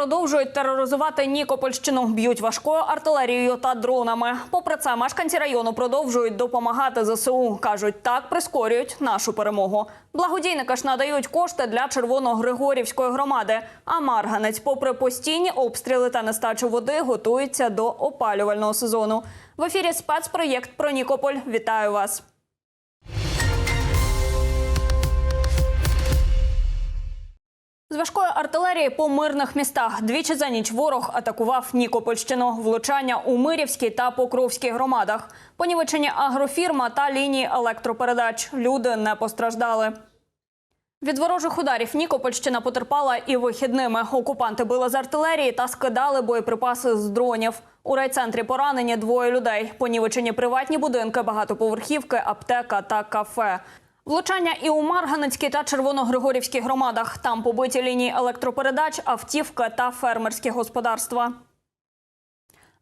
продовжують тероризувати Нікопольщину, б'ють важкою артилерією та дронами. Попри це, мешканці району продовжують допомагати ЗСУ. кажуть, так прискорюють нашу перемогу. Благодійники ж надають кошти для Червоно-Григорівської громади. А Марганець, попри постійні обстріли та нестачу води, готується до опалювального сезону. В ефірі спецпроєкт про Нікополь. Вітаю вас. З важкої артилерії по мирних містах двічі за ніч ворог атакував Нікопольщину, влучання у Мирівській та Покровській громадах, понівечені агрофірма та лінії електропередач. Люди не постраждали. Від ворожих ударів Нікопольщина потерпала і вихідними. Окупанти били з артилерії та скидали боєприпаси з дронів. У райцентрі поранені двоє людей. Понівечені приватні будинки, багатоповерхівки, аптека та кафе. Влучання і у Марганецькій та Червоногригорівській громадах. Там побиті лінії електропередач, автівки та фермерські господарства.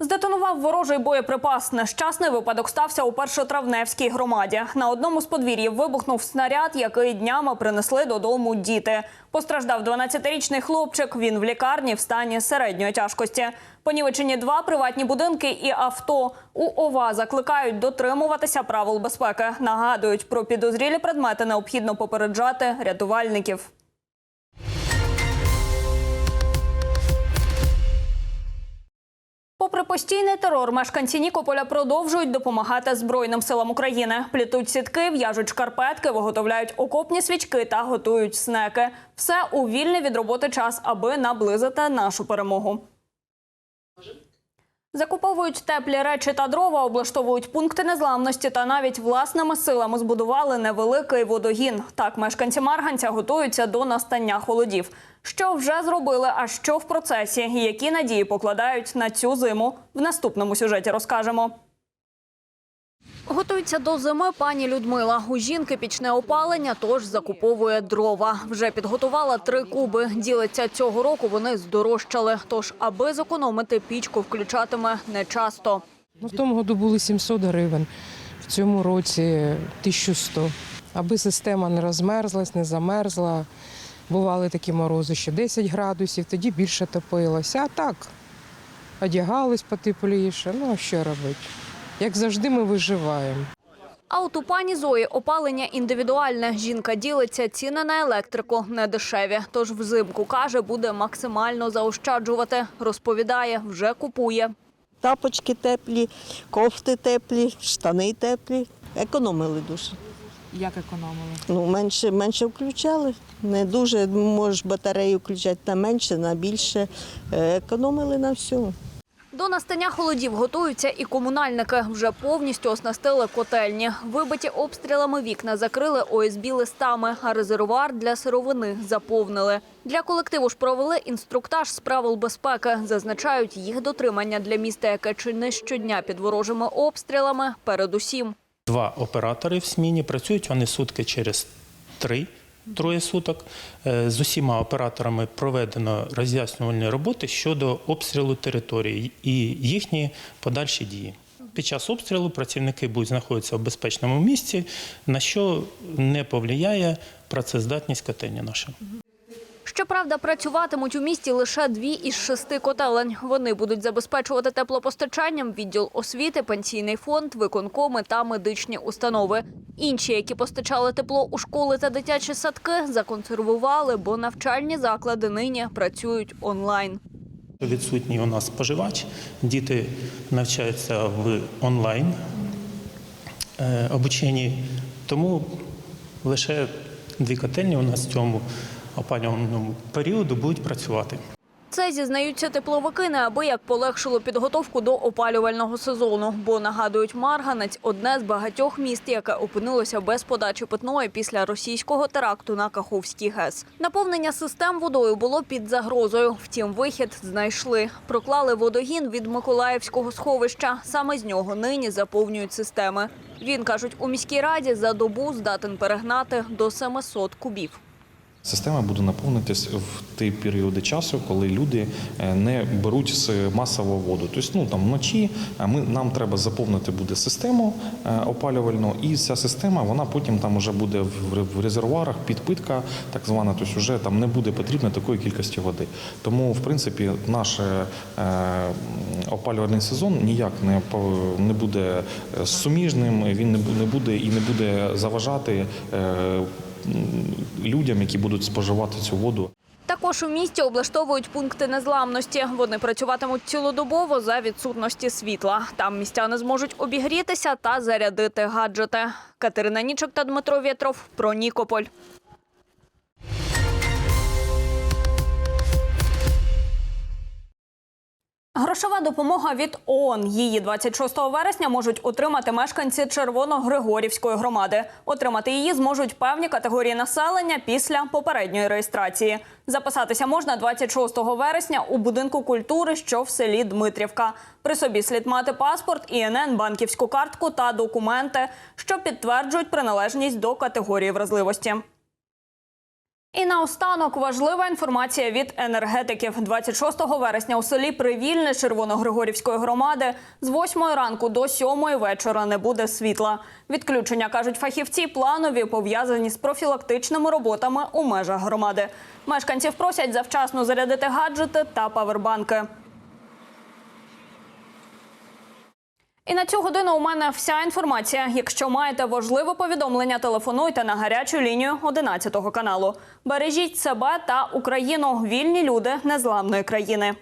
Здетонував ворожий боєприпас. Нещасний випадок стався у першотравневській громаді. На одному з подвір'їв вибухнув снаряд, який днями принесли додому діти. Постраждав 12-річний хлопчик. Він в лікарні в стані середньої тяжкості. Понівечені два приватні будинки і авто. У ОВА закликають дотримуватися правил безпеки. Нагадують, про підозрілі предмети необхідно попереджати рятувальників. Попри постійний терор, мешканці Нікополя продовжують допомагати Збройним силам України. Плітуть сітки, в'яжуть шкарпетки, виготовляють окопні свічки та готують снеки. Все у вільний від роботи час, аби наблизити нашу перемогу. Закуповують теплі речі та дрова, облаштовують пункти незламності та навіть власними силами збудували невеликий водогін. Так мешканці Марганця готуються до настання холодів. Що вже зробили, а що в процесі, які надії покладають на цю зиму. В наступному сюжеті розкажемо. Готується до зими пані Людмила. У жінки пічне опалення, тож закуповує дрова. Вже підготувала три куби. Ділиться цього року вони здорожчали. Тож, аби зекономити, пічку включатиме нечасто. Ну, в тому году були 700 гривень, в цьому році 1100. Аби система не розмерзлась, не замерзла. Бували такі морози, що 10 градусів, тоді більше топилося. А так, одягались потепліше. Ну, а що робити? Як завжди, ми виживаємо. А от у пані Зої опалення індивідуальне. Жінка ділиться ціни на електрику не дешеві. Тож взимку каже, буде максимально заощаджувати. Розповідає, вже купує. Тапочки теплі, кофти теплі, штани теплі. Економили дуже. Як економили? Ну, менше, менше включали. Не дуже можеш батарею включати на менше, на більше. Е, Економили на всьому. До настання холодів готуються і комунальники. Вже повністю оснастили котельні. Вибиті обстрілами вікна закрили ОСБ листами, а резервуар для сировини заповнили. Для колективу ж провели інструктаж з правил безпеки. Зазначають їх дотримання для міста, яке чи не щодня під ворожими обстрілами. Передусім. Два оператори в сміні працюють вони сутки через три. Троє суток Е, з усіма операторами проведено роз'яснювальні роботи щодо обстрілу території і їхні подальші дії. Під час обстрілу працівники будуть знаходитися в безпечному місці, на що не повлияє працездатність котельні нашої. Щоправда, працюватимуть у місті лише дві із шести котелень. Вони будуть забезпечувати теплопостачанням відділ освіти, пенсійний фонд, виконкоми та медичні установи. Інші, які постачали тепло у школи та дитячі садки, законсервували, бо навчальні заклади нині працюють онлайн. Відсутній у нас споживач, діти навчаються в онлайн е, обученні, тому лише дві котельні у нас в цьому опалювальному періоду будуть працювати. Це зізнаються тепловики, неабияк полегшило підготовку до опалювального сезону. Бо нагадують, Марганець одне з багатьох міст, яке опинилося без подачі питної після російського теракту на Каховський ГЕС. Наповнення систем водою було під загрозою. Втім, вихід знайшли. Проклали водогін від Миколаївського сховища. Саме з нього нині заповнюють системи. Він кажуть, у міській раді за добу здатен перегнати до 700 кубів. Система буде наповнитись в ті періоди часу, коли люди е, не беруть з масово воду. Тобто, ну там вночі ми нам треба заповнити буде систему е, опалювальну, і ця система вона потім там вже буде в резервуарах, підпитка, так звана. Тобто, вже там не буде потрібно такої кількості води. Тому, в принципі, наш е, опалювальний сезон ніяк не не буде суміжним. Він не буде і не буде заважати. Людям, які будуть споживати цю воду. Також у місті облаштовують пункти незламності. Вони працюватимуть цілодобово за відсутності світла. Там містяни зможуть обігрітися та зарядити гаджети. Катерина Нічок та Дмитро Вєтров про Нікополь. Грошова допомога від ООН. Її 26 вересня можуть отримати мешканці Червоногригорівської громади. Отримати її зможуть певні категорії населення після попередньої реєстрації. Записатися можна 26 вересня у будинку культури, що в селі Дмитрівка. При собі слід мати паспорт, ІНН, банківську картку та документи, що підтверджують приналежність до категорії вразливості. І наостанок важлива інформація від енергетиків. 26 вересня у селі Привільне Червоногригорівської громади з 8 ранку до 7 вечора не буде світла. Відключення, кажуть фахівці, планові пов'язані з профілактичними роботами у межах громади. Мешканців просять завчасно зарядити гаджети та павербанки. І на цю годину у мене вся інформація. Якщо маєте важливе повідомлення, телефонуйте на гарячу лінію 11 каналу. Бережіть себе та Україну, вільні люди незламної країни.